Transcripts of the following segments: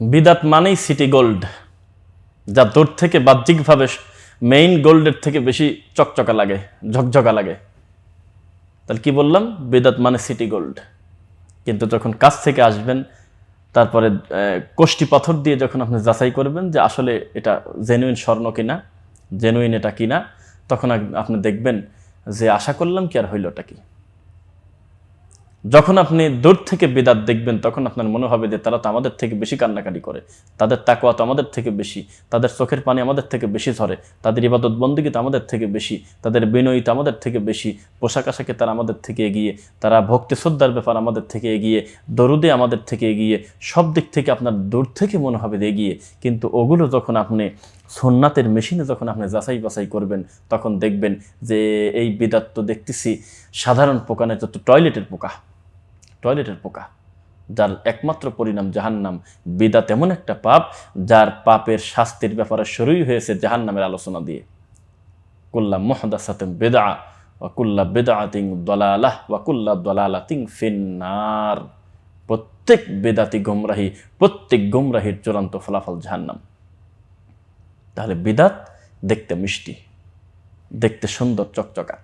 বিদাত মানেই city gold যা দূর থেকে বাহ্যিকভাবে মেইন গোল্ডের থেকে বেশি চকচকা লাগে, ঝকঝকা লাগে। তাহলে কি বললাম? বিদাত মানে সিটি গোল্ড কিন্তু যখন কাছ থেকে আসবেন, তারপরে কোষ্টি পাথর দিয়ে যখন আপনি যাচাই করবেন যে আসলে এটা জেনুইন স্বর্ণ কিনা জেনুইন এটা কিনা, তখন আপ- আপনি দেখবেন যে আশা করলাম কি আর হইলটা কি। যখন আপনি দূর থেকে বিদাত দেখবেন, তখন আপনার মনে হবে যে তারা তো আমাদের থেকে বেশি কান্নাকাটি করে। তাদের তাকওয়া তো আমাদের থেকে বেশি, তাদের চোখের পানি আমাদের থেকে বেশি ঝরে, তাদের ইবাদত বন্দীকে তো আমাদের থেকে বেশি, তাদের বিনয়ী তো আমাদের থেকে বেশি, পোশাক আশাকে তারা আমাদের থেকে এগিয়ে, তারা ভক্তি শ্রদ্ধার ব্যাপার আমাদের থেকে এগিয়ে, দরুদে আমাদের থেকে এগিয়ে, সব দিক থেকে আপনার দূর থেকে মনে হবে এগিয়ে। কিন্তু ওগুলো যখন আপনি সোননাথের মেশিনে যখন আপনি যাচাই বাছাই করবেন, তখন দেখবেন যে এই বিদাত তো দেখতেছি সাধারণ পোকা নয় যত টয়লেটের পোকা। টয়লেটের পোকা, যার একমাত্র পরিণাম জাহান্নাম। বিদাত তেমন একটা পাপ, যার পাপের শাস্তির ব্যাপারে শুরুই হয়েছে জাহান্নামের আলোচনা দিয়ে। কুল্লা মোহাদাসাতেম বেদা ওয়াকুল্লা বেদাতিং দলালাহ ওয়াকুল্লা দলালাতিং ফিন্নার। প্রত্যেক বেদাতি গোমরাহি, প্রত্যেক গোমরাহির চূড়ান্ত ফলাফল জাহান্নাম। তাহলে বিদাত দেখতে মিষ্টি, দেখতে সুন্দর চকচকা।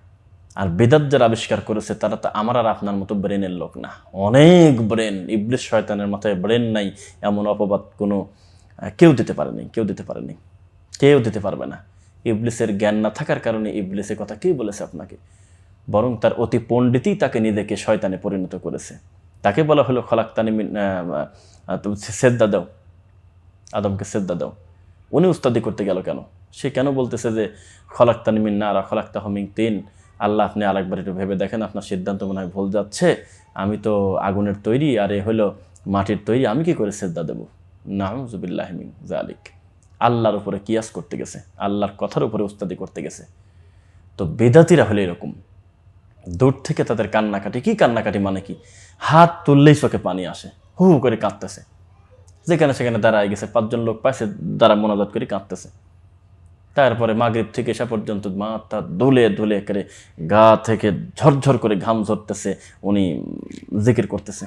আর বেদাত যারা আবিষ্কার করেছে, তারা তো আমার আর আপনার মতো ব্রেনের লোক না। অনেক ব্রেন ইবলিশ শয়তানের মাথায় ব্রেন নাই, এমন অপবাদ কোনো কেউ দিতে পারেনি, কেউ দিতে পারেনি, কেউ দিতে পারবে না। ইবলিসের জ্ঞান না থাকার কারণে ইবলিসের কথা কে বলেছে আপনাকে? বরং তার অতি পণ্ডিতই তাকে নিজেকে শয়তানে পরিণত করেছে। তাকে বলা হলো খলাক্তানি সেদ্দা দাও, আদমকে সেদ্দা দাও। উনি উস্তাদি করতে গেল কেন? সে কেন বলতেছে যে খলাক্তানি মিন না আর খলাক্তা হমিং তিন। আল্লাহ আপনি আরেকবার একটু ভেবে দেখেন, আপনার সিদ্ধান্ত মনে হয় ভুল যাচ্ছে। আমি তো আগুনের তৈরি, আর এ হলো মাটির তৈরি, আমি কি করে সেদ্দা দেবো? নাহজুবিল্লাহমিন জালিক আল্লাহর উপরে কিয়াস করতে গেছে, আল্লাহর কথার উপরে উস্তাদি করতে গেছে। তো বেদাতিরা হলে এরকম। দূর থেকে তাদের কান্নাকাটি, কি কান্নাকাটি মানে কি? হাত তুললেই চোখে পানি আসে, হু হু করে কাঁদতেছে। যেখানে সেখানে দাঁড়ায় গেছে, পাঁচজন লোক পাইছে দ্বারা মোনাজাত করে কাঁদতেছে। তারপরে মাগরিব থেকে এসা পর্যন্ত মাথা ধুলে ধুলে করে গা থেকে ঝরঝর করে ঘাম ঝরতেছে, উনি জিকির করতেছে,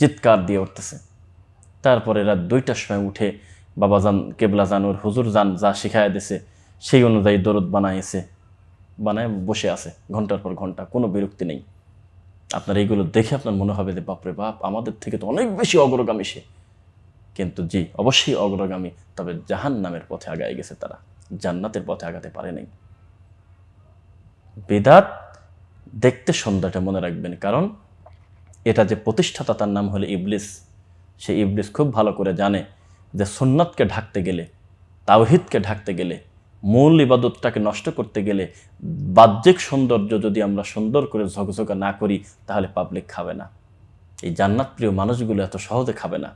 চিৎকার দিয়ে উঠতেছে। তারপরে রাত দুইটার সময় উঠে বাবা যান কেবলা যান ওর হুজুর যান যা শিখায় দিছে, সেই অনুযায়ী দরদ বানাইছে, বানায় বসে আছে ঘণ্টার পর ঘণ্টা, কোনো বিরক্তি নেই। আপনার এইগুলো দেখে আপনার মনে হবে যে, বাপরে বাপ, আমাদের থেকে তো অনেক বেশি অগ্রগামী সে। কিন্তু জি, অবশ্যই অগ্রগামী, তবে জাহান নামের পথে আগায় গেছে তারা। জান্নাতের পথে আগাতে পারে নাই। বেদাত দেখতে সন্ধ্যাটা মনে রাখবেন, কারণ এটা যে প্রতিষ্ঠাতা তার নাম হলো ইবলিস। সে ইবলিস খুব ভালো করে জানে যে সুন্নাতকে ঢাকতে গেলে, তাওহিদকে ঢাকতে গেলে, মূল ইবাদতটাকে নষ্ট করতে গেলে, বাহ্যিক সৌন্দর্য যদি আমরা সুন্দর করে ঝকঝকা না করি, তাহলে পাবলিক খাবে না। এই জান্নাত প্রিয় মানুষগুলো এত সহজে খাবে না।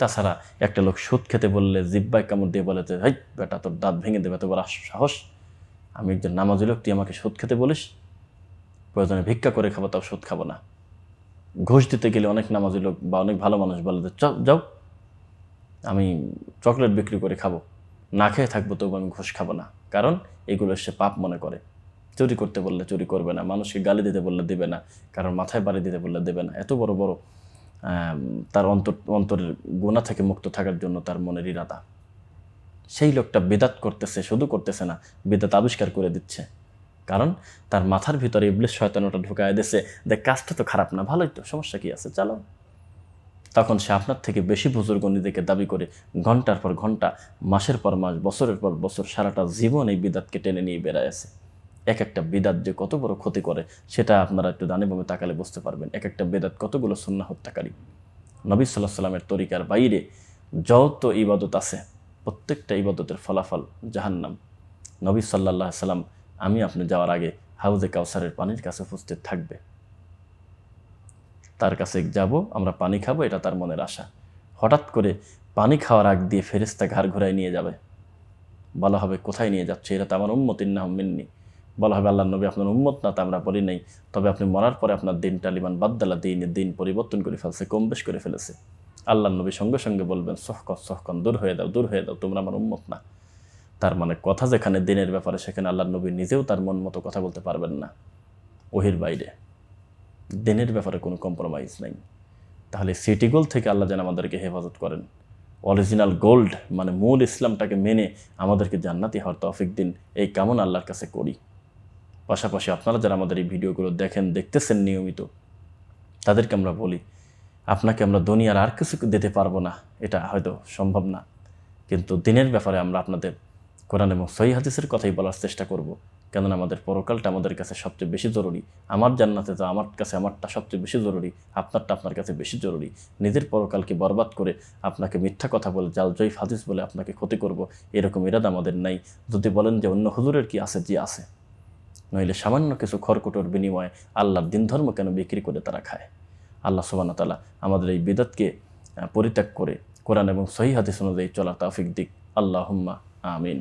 তাছাড়া একটা লোক সুদ খেতে বললে জিব্বায় কামড় দিয়ে বলে যে, হাই, বেটা, তোর দাঁত ভেঙে দেবে বড় সাহস। আমি একজন নামাজি লোক, তুই আমাকে সুদ খেতে বলিস? প্রয়োজনে ভিক্ষা করে খাব, তাও সুদ খাব না। ঘুষ দিতে গেলে অনেক নামাজি লোক বা অনেক ভালো মানুষ বলে যে "চ- যাও, আমি চকলেট বিক্রি করে খাব। না খেয়ে থাকব, তবু আমি ঘুষ খাব না। কারণ এগুলো সে পাপ মনে করে। চুরি করতে বললে চুরি করবে না। মানুষকে গালি দিতে বললে দেবে না। কারণ মাথায় বাড়ি দিতে বললে দেবে না। এত বড় বড় তার অন্তর, অন্তরের গুণা থেকে মুক্ত থাকার জন্য তার মনের ইরাদা। সেই লোকটা বেদাত করতেছে, শুধু করতেছে না, বেদাত আবিষ্কার করে দিচ্ছে। কারণ তার মাথার ভিতরে ইবলিশ শয়তান ওটা ঢুকায় দিছে দেখ কাজটা তো খারাপ না, ভালোই তো, সমস্যা কি আছে? চালো। তখন সে আপনার থেকে বেশি বুজুর্গ নিজেকে দাবি করে ঘণ্টার পর ঘণ্টা, মাসের পর মাস, বছরের পর বছর সারাটা জীবন এই বিদাতকে টেনে নিয়ে বেড়ায় আছে। এক একটা বেদাত যে কত বড় ক্ষতি করে, সেটা আপনারা একটু দানে তাকালে বুঝতে পারবেন। এক একটা বেদাত কতগুলো সুন্না হত্যাকারী। নবী সাল্লাহ সাল্লামের তরিকার বাইরে যত ইবাদত আছে, প্রত্যেকটা ইবাদতের ফলাফল জাহান্নাম। নবী সাল্লাহ সাল্লাম আমি আপনি যাওয়ার আগে হাউজে কাউসারের পানির কাছে উপস্থিত থাকবে। তার কাছে যাব, আমরা পানি খাব, এটা তার মনের আশা। হঠাৎ করে পানি খাওয়ার আগ দিয়ে ফেরেস্তা ঘাড় ঘোরায় নিয়ে যাবে। বলা হবে, কোথায় নিয়ে যাচ্ছে? এটা তো আমার উম্মতিন না মিন্নি। বলা হবে আল্লাহ নবী আপনার উম্মত না, তা আমরা বলি নাই। তবে আপনি মরার পরে আপনার দিন টালিবান বাদ্দালা দিনের দিন পরিবর্তন করে ফেলছে, কম বেশ করে ফেলেছে। আল্লাহ নবী সঙ্গে সঙ্গে বলবেন সহকন সহকন দূর হয়ে দাও, দূর হয়ে দাও, তোমরা আমার উম্মত না। তার মানে কথা যেখানে, দিনের ব্যাপারে, সেখানে আল্লাহ নবী নিজেও তার মন মতো কথা বলতে পারবেন না। ওহির বাইরে। দিনের ব্যাপারে কোনো কম্প্রোমাইজ নাই। তাহলে সিটি গোল থেকে আল্লাহ যেন আমাদেরকে হেফাজত করেন। অরিজিনাল গোল্ড মানে মূল ইসলামটাকে মেনে আমাদেরকে জান্নাতি হওয়ার তৌফিক দিন। এই কামনা আল্লাহর কাছে করি। পাশাপাশি আপনারা যারা আমাদের এই ভিডিওগুলো দেখেন, দেখতেছেন নিয়মিত, তাদেরকে আমরা বলি, আপনাকে আমরা দুনিয়ার আর কিছু দিতে পারব না, এটা হয়তো সম্ভব না। কিন্তু দিনের ব্যাপারে আমরা আপনাদের কোরআন এবং সহি হাদিসের কথাই বলার চেষ্টা করব, কেননা আমাদের পরকালটা আমাদের কাছে সবচেয়ে বেশি জরুরি। আমার জান্নাতে তো আমার কাছে আমারটা সবচেয়ে বেশি জরুরি, আপনারটা আপনার কাছে বেশি জরুরি। নিজের পরকালকে বরবাদ করে আপনাকে মিথ্যা কথা বলে, জাল জয়ীফ হাদিস বলে আপনাকে ক্ষতি করব, এরকম ইরাদ আমাদের নাই। যদি বলেন যে অন্য হুজুরের কি আছে যে আছে। নইলে সামান্য কিছু খড়কুটোর বিনিময়ে আল্লাহর দিন ধর্ম কেন বিক্রি করে তারা খায়? আল্লাহ সুবান তালা আমাদের এই বিদাতকে পরিত্যাগ করে কোরআন এবং সহি হাদিস অনুযায়ী চলা তাফিক দিক। আল্লাহ আমিন।